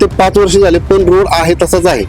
ते पाच वर्ष झाले पण रोड आहे तसाच आहे.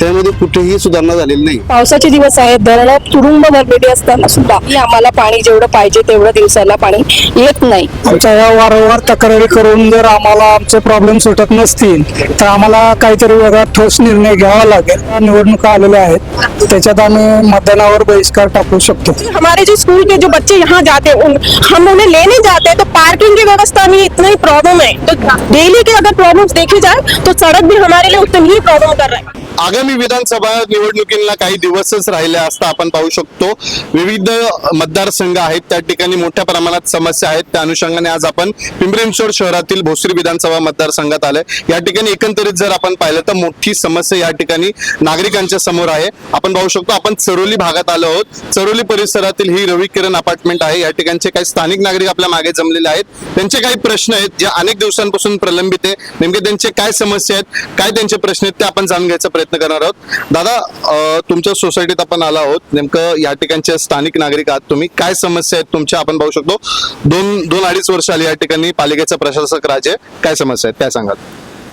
त्यामध्ये कुठेही सुधारणा झालेली नाही. पावसाचे दिवस आहेत धरणं तुडुंब भरलेली असताना सुद्धा आम्हाला पाणी जेवढं पाहिजे तेवढं दिवसाला पाणी येत नाही. आमच्या या वारंवार तक्रारी करून जर आम्हाला आमचे प्रॉब्लेम सुटत नसतील तर आम्हाला काहीतरी वेगळा ठोस निर्णय घ्यावा लागेल. निवडणुका आलेल्या आहेत. त्याच्यात आम्ही मतदानावर बहिष्कार टाकू शकतो. हमारे जो स्कूल के जो बच्चे यहाँ जाते हैं उन हम उन्हें लेने जाते हैं तो पार्किंग की व्यवस्था में इतना ही प्रॉब्लम है। तो डेली के अगर प्रॉब्लम्स देखी जाए तो सड़क भी हमारे लिए उतनी ही प्रॉब्लम कर रहा है। आगामी विधानसभा निवडणुकीला काही दिवसच राहिले असता आपण पाहू शकतो. विविध मतदारसंघ आहेत त्या ठिकाणी मोठ्या प्रमाणात समस्या आहेत. त्या अनुषंगाने आज आपण पिंपरी चिंचवड शहरातील भोसरी विधानसभा मतदारसंघात आलोय. या ठिकाणी एकंदरीत जर आपण पाहिलं तर मोठी समस्या या ठिकाणी नागरिकांच्या समोर आहे. आपण पाहू शकतो आपण चरोली भागात आलो आहोत. चरोली परिसरातील ही रवी किरण अपार्टमेंट आहे. या ठिकाणचे काही स्थानिक नागरिक आपल्या मागे जमलेले आहेत. त्यांचे काही प्रश्न आहेत जे अनेक दिवसांपासून प्रलंबित आहे. नेमके त्यांचे काय समस्या आहेत काय त्यांचे प्रश्न आहेत ते आपण जाणून घ्यायचा प्रयत्न करणार आहोत. दादा तुमच्या सोसायटीत आपण आलो आहोत. नेमकं या ठिकाणचे स्थानिक नागरिक आहात तुम्ही. काय समस्या आहेत तुमच्या? आपण पाहू शकतो. दोन दोन अडीच वर्ष आली या ठिकाणी पालिकेचा प्रशासक राज. आहे काय समस्या आहेत? काय सांगाल?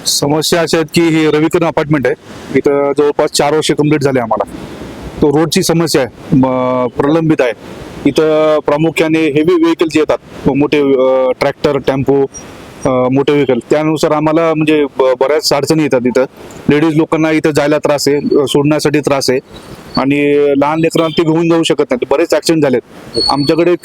समस्या अशा आहेत की हे रविकरण अपार्टमेंट आहे. इथं जवळपास चार वर्ष कंप्लीट झाले आम्हाला. तो रोडची समस्या आहे. प्रलंबित आहे. इथं प्रामुख्याने हेवी व्हेकल जे येतात मोठे ट्रॅक्टर टेम्पो मोठे व्हेकल त्यानुसार आम्हाला म्हणजे ब- बऱ्याच अडचणी येतात इथं. लेडीज लोकांना इथं जायला त्रास आहे सोडण्यासाठी त्रास आहे. आणि लहान लेकरांना ते घेऊन जाऊ शकत नाही बरेच ॲक्सिडेंट झालेत. आमच्याकडे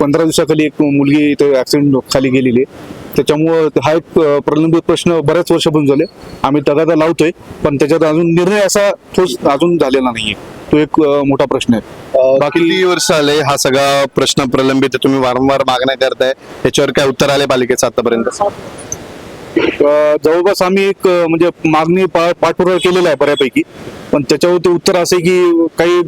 पंधरा दिवसाखाली एक मुलगी इथं ॲक्सिडेंट खाली गेलेली आहे. त्याच्यामुळं हा एक प्रलंबित प्रश्न बऱ्याच वर्षापासून झाले. आम्ही तगादा लावतोय पण त्याच्यात अजून निर्णय असा ठोस अजून झालेला नाहीये. तो एक मोठा प्रश्न आहे. बाकी किती वर्ष आले हा सगळा प्रश्न प्रलंबित आहे? तुम्ही वारंवार मागण्या करताय. त्याच्यावर काय उत्तर आले पालिकेचं आतापर्यंत? जवळपास आम्ही एक म्हणजे मागणी पाठपुरावा केलेला आहे बऱ्यापैकी. पण त्याच्यावरती उत्तर असं की काही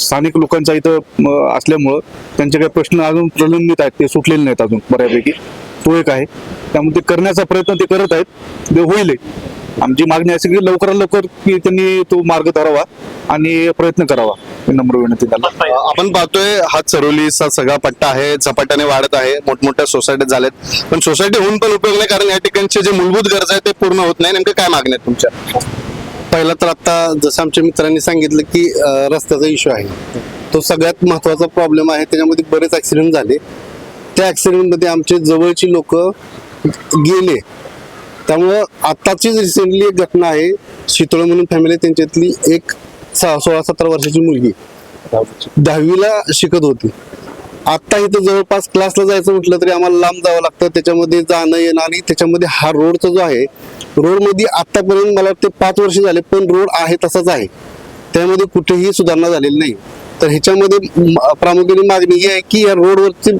स्थानिक लोकांचा इथं असल्यामुळं त्यांचे काही प्रश्न अजून प्रलंबित आहेत ते सुटलेले नाहीत अजून बऱ्यापैकी. तो एक आहे. त्यामुळे ते करण्याचा प्रयत्न ते करत आहेत. ते होईल. आमची मागणी अशी की लवकरात लवकर की त्यांनी तो मार्ग धरावा आणि प्रयत्न करावा. नम्र विनंती त्याला आपण पाहतोय हा चरोलीचा सगळा पट्टा आहे. झपाट्याने वाढत आहे. मोठमोठ्या सोसायटी झाल्यात पण सोसायटी होऊन पण उपयोग नाही कारण या ठिकाणचे जे मूलभूत गरजा आहेत ते पूर्ण होत नाही. नेमकं काय मागण्या आहेत तुमच्या? पहिला तर आता जसं आमच्या मित्रांनी सांगितलं की रस्त्याचा इश्यू आहे. तो सगळ्यात महत्त्वाचा प्रॉब्लेम आहे. त्याच्यामध्ये बरेच ऍक्सिडेंट झाले. त्या ऍक्सिडेंटमध्ये आमचे जवळची लोक गेले. त्यामुळं आत्ताची रिसेंटली एक घटना आहे शीतळ म्हणून फॅमिली त्यांच्यातली एक सहा सोळा सतरा वर्षाची मुलगी. दहावीला शिकत होती. आत्ता इथं जवळपास क्लासला जायचं म्हटलं तरी आम्हाला लांब जावं लागतं. त्याच्यामध्ये जाणं येणं आणि त्याच्यामध्ये हा रोडचा जो आहे रोडमध्ये आत्तापर्यंत मला वाटते पाच वर्ष झाले पण रोड आहे तसाच आहे. त्यामध्ये कुठेही सुधारणा झालेली नाही. तर ह्याच्यामध्ये प्रामुख्याने मागणी ही आहे की या रोडवरची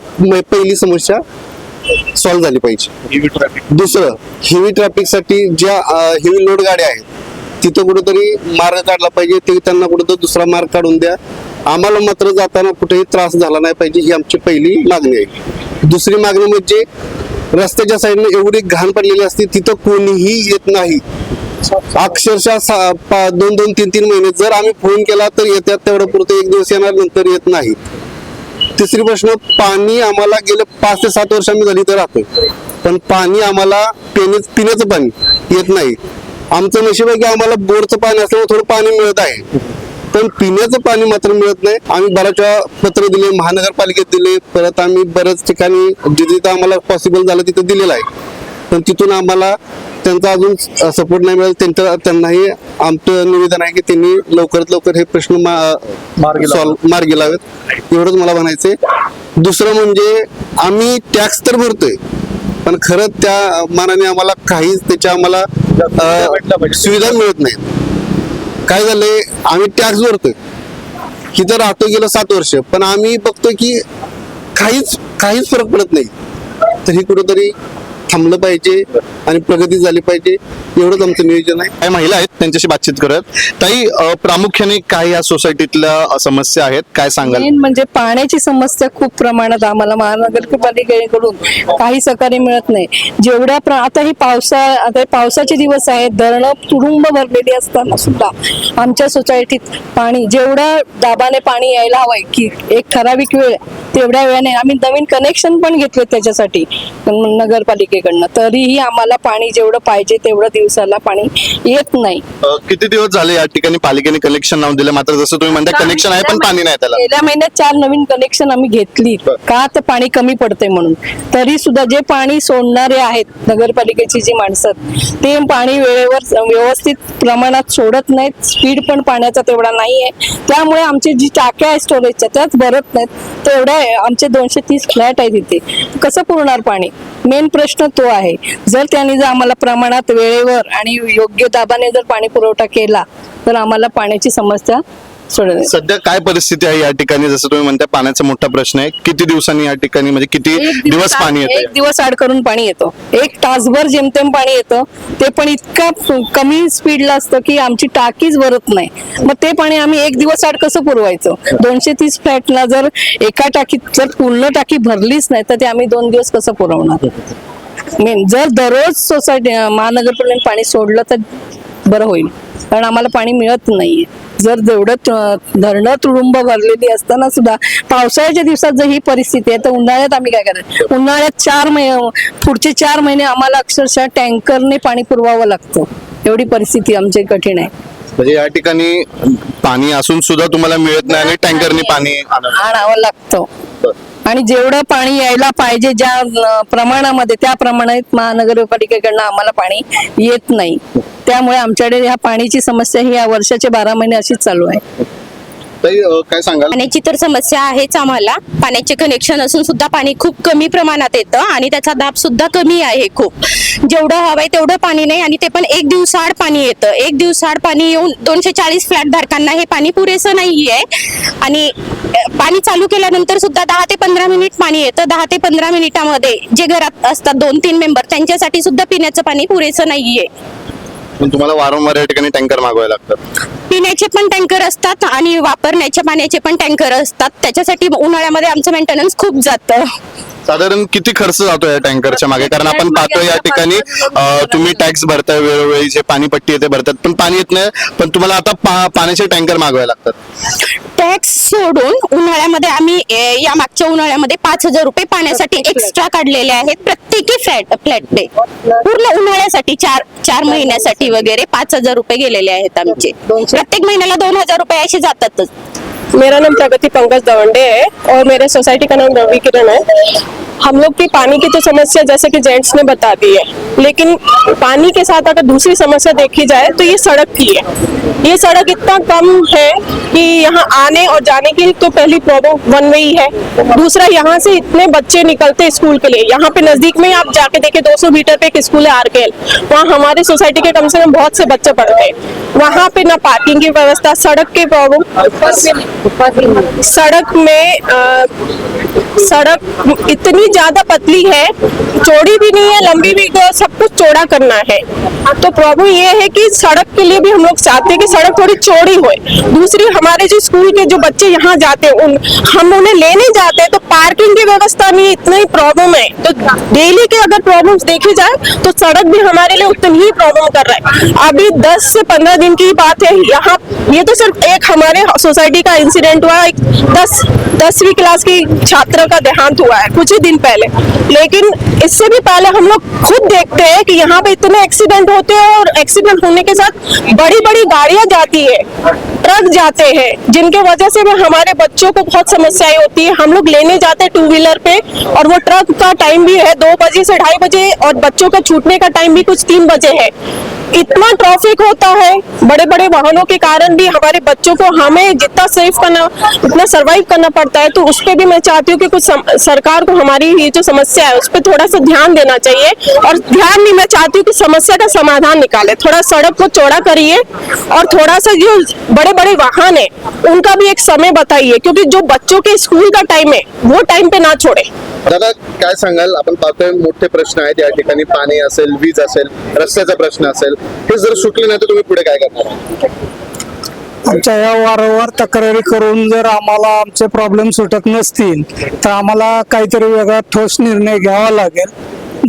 पहिली समस्या सॉल्व्ह झाली पाहिजे. दुसरं हेवी ट्रॅफिकसाठी ज्या हेवी लोड गाड्या आहेत तिथं कुठेतरी मार्ग काढला पाहिजे ते त्यांना कुठेतरी दुसरा मार्ग काढून द्या. आम्हाला मात्र जाताना कुठेही त्रास झाला नाही पाहिजे ही आमची पहिली मागणी आहे. दुसरी मागणी म्हणजे रस्त्याच्या साईडने एवढी घाण पडलेली असते तिथं कोणीही येत नाही. अक्षरशः सा- पा- दोन दोन तीन तीन महिने. जर आम्ही फोन केला तर येत्या तेवढं पुरतं एक दिवस येणार नंतर येत नाही. तिसरी प्रश्न पाणी आम्हाला गेले पाच ते सात वर्ष आम्ही झाली तर राहतोय. पण पाणी आम्हाला पिणे पिण्याचं पाणी येत नाही. आमचं नशीब आहे की आम्हाला बोरचं पाणी असल्यामुळे थोडं पाणी मिळत आहे. पण पिण्याचं पाणी मात्र मिळत नाही. आम्ही बऱ्याच वेळा पत्र दिले महानगरपालिकेत दिले. परत आम्ही बऱ्याच ठिकाणी जिथे जिथं आम्हाला पॉसिबल झालं तिथं दिलेलं आहे. पण तिथून आम्हाला त्यांचा अजून सपोर्ट नाही मिळाला. त्यांच्या त्यांनाही आमचं निवेदन आहे की त्यांनी लवकरात लवकर हे प्रश्न मार्गी लावेत. एवढंच मला म्हणायचंय. दुसरं म्हणजे आम्ही टॅक्स तर भरतोय पण खरंच त्या मानाने आम्हाला काहीच त्याच्या आम्हाला सुविधा मिळत नाहीत. काय झालंय? आम्ही टॅक्स भरतोय. इथं राहतो गेलं सात वर्ष पण आम्ही बघतोय की काहीच काहीच फरक पडत नाही. तर हे कुठंतरी थांबलं पाहिजे आणि प्रगती झाली पाहिजे एवढंच आमचं नियोजन आहे. काही महिला आहेत त्यांच्याशी बातचीत करत. ताई अं, प्रामुख्याने काय या सोसायटीतल्या समस्या आहेत? काय सांगाल? मेन म्हणजे पाण्याची समस्या खूप प्रमाणात आम्हाला महानगरपालिकेकडून काही सहकार्य मिळत नाही. जेवढ्या प्र- आता ही पावसा आता हे पावसाचे दिवस आहेत धरणं तुडुंब भरलेली असताना सुद्धा आमच्या सोसायटीत पाणी जेवढ्या दाबाने पाणी यायला हवंय की एक ठराविक वेळ तेवढ्या वेळाने आम्ही नवीन कनेक्शन पण घेतले त्याच्यासाठी नगरपालिकेकडून. नगरपालिकेकडनं तरीही आम्हाला पाणी जेवढं पाहिजे तेवढं दिवसाला पाणी येत नाही. अ, किती दिवस झाले या ठिकाणी पालिकेने कनेक्शन नाव दिलं? मात्र जसं तुम्ही म्हणता कनेक्शन आहे पण पाणी नाही त्याला. गेल्या महिन्यात चार नवीन कनेक्शन आम्ही घेतली. बर. का तर पाणी कमी पडते म्हणून. तरी सुद्धा जे पाणी सोडणारे आहेत नगरपालिकेची जी माणसं आहेत, ते पाणी वेळेवर व्यवस्थित प्रमाणात सोडत नाहीत. स्पीड पण पाण्याचा तेवढा नाही आहे त्यामुळे आमची जी टाक्या आहे स्टोरेजच्या त्याच भरत नाहीत. तेवढ्या आमचे दोनशे तीस फ्लॅट आहे तिथे कसं पुरणार पाणी? मेन प्रश्न तो आहे. जर त्यांनी जर आम्हाला प्रमाणात वेळेवर आणि योग्य दाबाने जर पाणी पुरवठा केला तर आम्हाला पाण्याची समस्या सध्या काय परिस्थिती आहे या ठिकाणी? जसं तुम्ही म्हणता पाण्याचा मोठा प्रश्न आहे. किती दिवसांनी या ठिकाणी म्हणजे किती एक दिवस पाणी एक येतं दिवस आड करून पाणी येतं. एक तासभर जेमतेम पाणी येतं. ते पण इतका कमी स्पीडला असतं की आमची टाकीच भरत नाही. मग ते पाणी आम्ही एक दिवस आड कसं पुरवायचं? दोनशे तीस फ्लॅटला जर एका टाकीत जर पूर्ण टाकी भरलीच नाही तर ते आम्ही दोन दिवस कसं पुरवणार? मेन जर दररोज सोसायटी महानगरपालिकेने पाणी सोडलं तर बरं होईल. कारण आम्हाला पाणी मिळत नाहीये. जर जेवढं धरणं तुडुंब भरलेली असताना सुद्धा पावसाळ्याच्या दिवसात जर ही परिस्थिती आहे तर उन्हाळ्यात आम्ही काय करायचं उन्हाळ्यात चार महिने पुढचे चार महिने आम्हाला अक्षरशः टँकरने पाणी पुरवावं लागतं. एवढी परिस्थिती आमची कठीण आहे. म्हणजे या ठिकाणी पाणी असून सुद्धा तुम्हाला मिळत नाही आणि टँकरनी पाणी आणावं लागतं. आणि जेवढं पाणी यायला पाहिजे ज्या प्रमाणामध्ये त्या प्रमाणात महानगरपालिकेकडनं आम्हाला पाणी येत नाही. त्यामुळे आमच्याकडे ह्या पाण्याची समस्या ही या वर्षाचे बारा महिने अशीच चालू आहे. ताई, अ, काय सांगाल? पाण्याची तर समस्या आहेच आम्हाला. पाण्याचे कनेक्शन असून सुद्धा पाणी खूप कमी प्रमाणात येतं आणि त्याचा दाब सुद्धा कमी आहे खूप. जेवढं हवंय तेवढं पाणी नाही आणि ते पण एक दिवसाआड पाणी येतं. एक दिवसाआड पाणी येऊन दोनशे चाळीस फ्लॅट धारकांना हे पाणी पुरेसं नाहीये. आणि अ, पाणी चालू केल्यानंतर सुद्धा दहा ते पंधरा मिनिट पाणी येतं. दहा ते पंधरा मिनिटामध्ये जे घरात असतात दोन तीन मेंबर त्यांच्यासाठी सुद्धा पिण्याचं पाणी पुरेसं नाहीये. पण तुम्हाला वारंवार या ठिकाणी टँकर मागवावे लागतात. पिण्याचे पण टँकर असतात आणि वापरण्याच्या पाण्याचे पण टँकर असतात. त्याच्यासाठी उन्हाळ्यामध्ये आमचं मेंटेनन्स खूप जातं. साधारण किती खर्च जातो या टँकरच्या मागे? कारण आपण पाहतो या ठिकाणी अ, तुम्ही टॅक्स भरताय वेळोवेळी जे पाणीपट्टी येते भरतात. पण पाणी येत नाही पण तुम्हाला आता पा- पाण्याचे टँकर मागवावे लागतात. टॅक्स सोडून उन्हाळ्यामध्ये आम्ही ए, या मागच्या उन्हाळ्यामध्ये पाच हजार रुपये पाण्यासाठी एक्स्ट्रा काढलेले आहेत. प्रत्येकी फ्लॅट फ्लॅट पूर्ण उन्हाळ्यासाठी चार चार महिन्यासाठी वगैरे पाच हजार रुपये गेलेले आहेत आमचे. प्रत्येक महिन्याला दोन हजार रुपये असे जातातच. मेरा नाम प्रगति पंकज दवंडे है और मेरे सोसाइटी का नाम रवि किरण है। हम लोग की पानी की तो समस्या जैसे कि जेंट्स ने बता दी है। लेकिन पानी के साथ अगर दूसरी समस्या देखी जाए तो ये सड़क की है। ये सड़क इतना कम है कि यहाँ आने और जाने की तो पहली प्रॉब्लम वन वे ही है। दूसरा यहाँ से इतने बच्चे निकलते स्कूल के लिए। यहाँ पे नज़दीक में आप जाके देखे 200 मीटर पे एक स्कूल है आरकेल वहाँ हमारे सोसाइटी के कम से कम बहुत से बच्चे पढ़ते हैं वहाँ पे ना पार्किंग की व्यवस्था सड़क की प्रॉब्लम सड़क में अ, सड़क इतनी ज़्यादा पतली है चौड़ी भी नहीं है लंबी भी सब कुछ चौड़ा करना है। तो प्रॉब्लम ये है कि सड़क के लिए भी हम लोग चाहते हैं कि सड़क थोड़ी चौड़ी होए। दूसरी हमारे जो स्कूल के जो बच्चे यहाँ जाते हैं उन हम उन्हें लेने जाते हैं तो पार्किंग की व्यवस्था नहीं है, इतना ही प्रॉब्लम है। तो डेली के अगर प्रॉब्लम्स देखी जाए तो सड़क भी हमारे लिए उतनी ही प्रॉब्लम कर रहा है। अभी 10 से 15 दिन की बात है यहाँ ये तो सिर्फ़ एक हमारे सोसाइटी का इंसिडेंट हुआ एक दस दसवीं क्लास की छात्र का देहांत हुआ है कुछ ही दिन पहले। लेकिन इससे भी पहले हम लोग खुद देखते हैं कि यहाँ पे इतने एक्सीडेंट होते हैं और एक्सीडेंट होने के साथ बड़ी बड़ी गाड़ियाँ जाती है ट्रक जाते हैं, जिनके वजह से हमारे बच्चों को बहुत समस्याएँ होती है। हम लोग लेने जाते हैं टू व्हीलर पे और वो ट्रक का टाइम भी है दो बजे से ढाई बजे और बच्चों का छूटने का टाइम भी कुछ तीन बजे है। इतना ट्रैफ़िक होता है बड़े बड़े वाहनों के कारण भी हमारे बच्चों को हमें जितना सेफ़ करना उतना सरवाइव करना पड़ता है तो उस पर भी मैं चाहती हूँ कि कुछ सम, सरकार को हमारी ये जो समस्या है उस पर थोड़ा सा ध्यान देना चाहिए। और ध्यान नहीं मैं चाहती हूँ कि समस्या का समाधान निकाले। थोड़ा सड़क को चौड़ा करिए और थोड़ा सा जो बड़े बड़े वाहन है उनका भी एक समय बताइए क्योंकि जो बच्चों के स्कूल का टाइम है वो टाइम पे ना छोड़े। दादा काय सांगाल? आपण पाहतोय मोठे प्रश्न आहेत या ठिकाणी पाणी असेल वीज असेल रस्त्याचा प्रश्न असेल. हे जर सुटले नाही तर तुम्ही पुढे काय करणार? आमच्या या वारंवार तक्रारी करून जर आम्हाला आमचे प्रॉब्लेम सुटत नसतील तर आम्हाला काहीतरी वेगळा ठोस निर्णय घ्यावा लागेल.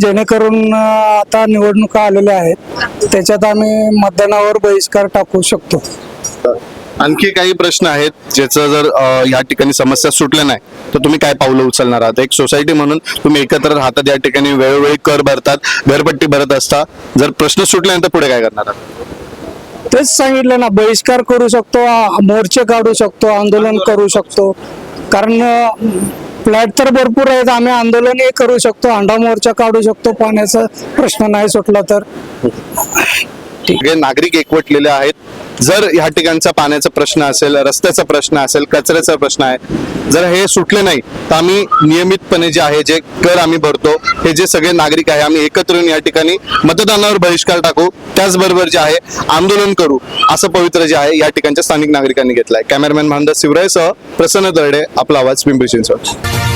जेणेकरून आता निवडणुका आलेल्या आहेत. त्याच्यात आम्ही मतदानावर बहिष्कार टाकू शकतो. आणखी काही प्रश्न आहेत ज्याचं जर या ठिकाणी समस्या सुटल्या नाही तर तुम्ही काय पावलं उचलणार आहात? एक सोसायटी म्हणून तुम्ही एकत्र राहतात या ठिकाणी वेळोवेळी कर भरतात घरपट्टी भरत असता. जर प्रश्न सुटल्यानंतर पुढे काय करणार आहात? तेच सांगितलं ना बहिष्कार करू शकतो मोर्चे काढू शकतो आंदोलन करू शकतो. कारण फ्लॅट तर भरपूर आहेत आम्ही आंदोलनही करू शकतो अंडा मोर्चा काढू शकतो पाण्याचा प्रश्न नाही सुटला तर. सगळे नागरिक एकवटलेले आहेत. जर ह्या ठिकाणचा पाण्याचा प्रश्न असेल रस्त्याचा प्रश्न असेल कचऱ्याचा प्रश्न आहे जर हे सुटले नाही तर आम्ही नियमितपणे जे आहे जे कर आम्ही भरतो हे जे सगळे नागरिक आहे आम्ही एकत्र येऊन या ठिकाणी मतदानावर बहिष्कार टाकू. त्याचबरोबर जे आहे आंदोलन करू असं पवित्र जे आहे या ठिकाणच्या स्थानिक नागरिकांनी घेतलंय. कॅमेरामॅन महांदा शिवरायसह प्रसन्न दर्डे आपला आवाज पिंपरी चिंचवड.